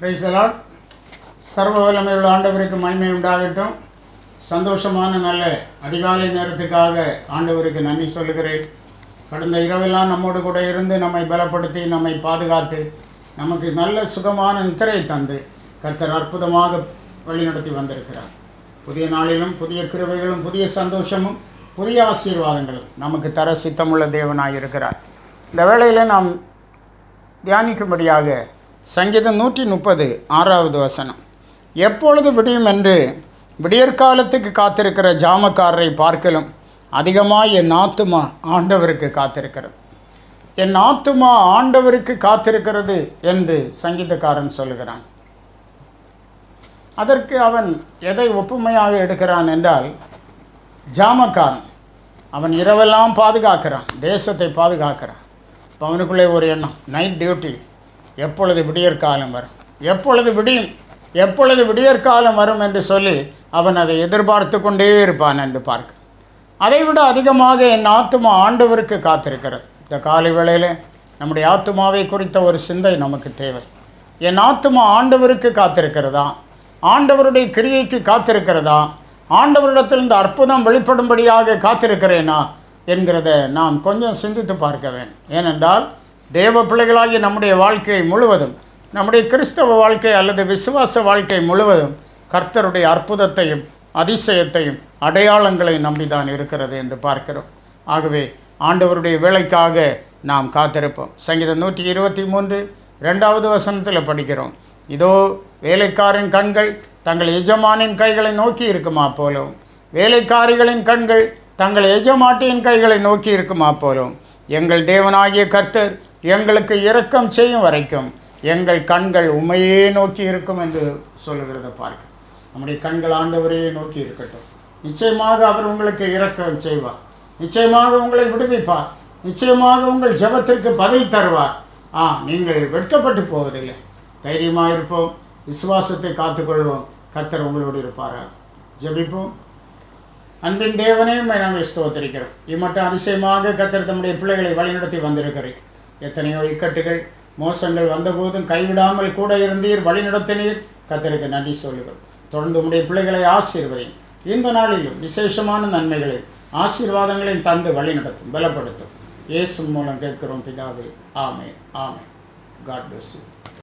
பிரைசலால் சர்வ வல்லமையுள்ள ஆண்டவருக்கு மகிமை உண்டாகட்டும். சந்தோஷமான நல்ல அதிகாலை நேரத்துக்காக ஆண்டவருக்கு நன்றி சொல்லுகிறேன். கடந்த இரவெல்லாம் நம்மோடு கூட இருந்து நம்மை பலப்படுத்தி நம்மை பாதுகாத்து நமக்கு நல்ல சுகமான நித்திரை தந்து கர்த்தர் அற்புதமாக வழிநடத்தி வந்திருக்கிறார். புதிய நாளிலும் புதிய கிருபைகளும் புதிய சந்தோஷமும் புதிய ஆசீர்வாதங்களும் நமக்கு தர சித்தமுள்ள தேவனாக இருக்கிறார் இந்த வேளையில் நாம் தியானிக்கும்படியாக சங்கீதம் நூற்றி முப்பது ஆறாவது வசனம். எப்பொழுது விடியும் என்று விடியற்காலத்துக்கு காத்திருக்கிற ஜாமக்காரரை பார்க்கலும் அதிகமாக என் ஆத்துமா ஆண்டவருக்கு காத்திருக்கிறது. என் ஆத்துமா ஆண்டவருக்கு காத்திருக்கிறது என்று சங்கீதக்காரன் சொல்லுகிறான். அதற்கு அவன் எதை ஒப்புமையாக எடுக்கிறான் என்றால் ஜாமக்காரன் அவன் இரவெல்லாம் பாதுகாக்கிறான் தேசத்தை பாதுகாக்கிறான். இப்போ அவனுக்குள்ளே ஒரு எண்ணம் நைட் டியூட்டி எப்பொழுது விடியற்காலம் வரும்? எப்பொழுது விடியும்? எப்பொழுது விடியற்காலம் வரும் என்று சொல்லி அவன் அதை எதிர்பார்த்து கொண்டே இருப்பான் என்று பார்க்க. அதைவிட அதிகமாக என் ஆத்துமா ஆண்டவருக்கு காத்திருக்கிறது. இந்த காலை வேளையில் நம்முடைய ஆத்துமாவை குறித்த ஒரு சிந்தை நமக்கு தேவை. என் ஆத்துமா ஆண்டவருக்கு காத்திருக்கிறதா? ஆண்டவருடைய கிரியைக்கு காத்திருக்கிறதா? ஆண்டவரிடத்திலிருந்து அற்புதம் வெளிப்படும்படியாக காத்திருக்கிறேனா? என்கிறத நாம் கொஞ்சம் சிந்தித்து பார்க்க வேண்டும். ஏனென்றால் தேவ பிள்ளைகளாகிய நம்முடைய வாழ்க்கை முழுவதும் நம்முடைய கிறிஸ்தவ வாழ்க்கை அல்லது விசுவாச வாழ்க்கை முழுவதும் கர்த்தருடைய அற்புதத்தையும் அதிசயத்தையும் அடையாளங்களை நம்பிதான் இருக்கிறது என்று பார்க்கிறோம். ஆகவே ஆண்டவருடைய வேலைக்காக நாம் காத்திருப்போம். சங்கீதம் நூற்றி இருபத்தி மூன்று ரெண்டாவது வசனத்தில் படிக்கிறோம். இதோ வேலைக்காரன் கண்கள் தங்கள் எஜமானின் கைகளை நோக்கி இருக்குமா போலும். வேலைக்காரிகளின் கண்கள் தங்கள் எஜமாட்டியின் கைகளை நோக்கி இருக்குமா போலும். எங்கள் தேவனாகிய கர்த்தர் எங்களுக்கு இரக்கம் செய்யும் வரைக்கும் எங்கள் கண்கள் உண்மையே நோக்கி இருக்கும் என்று சொல்லுகிறத பார்க்க. நம்முடைய கண்கள் ஆண்டவரையே நோக்கி இருக்கட்டும். நிச்சயமாக அவர் உங்களுக்கு இரக்கம் செய்வார். நிச்சயமாக உங்களை விடுவிப்பார். நிச்சயமாக உங்கள் ஜெபத்திற்கு பதில் தருவார். ஆ நீங்கள் வெட்கப்பட்டு போவதில்லை. தைரியமாக இருப்போம். விசுவாசத்தை காத்துக்கொள்வோம். கர்த்தர் உங்களோடு இருப்பாரா ஜபிப்போம். அன்பின் தேவனையும் நாங்கள் ஸ்தோத்திரிக்கிறோம். இம்மட்டும் அதிசயமாக கத்தர் தம்முடைய பிள்ளைகளை வழிநடத்தி வந்திருக்கிறேன் எத்தனையோ இக்கட்டுகள் மோசங்கள் வந்தபோதும் கைவிடாமல் கூட இருந்தீர் வழிநடத்தினீர். கத்தருக்கு நன்றி சொல்லுங்கள் தொடர்ந்து உடைய பிள்ளைகளை ஆசீர்வதையும் இந்த நாளிலும் விசேஷமான நன்மைகளை ஆசீர்வாதங்களையும் தந்து வழிநடத்தும் பலப்படுத்தும். இயேசு மூலம் கேட்கிறோம் பிதாவே. ஆமே ஆமே காட் bless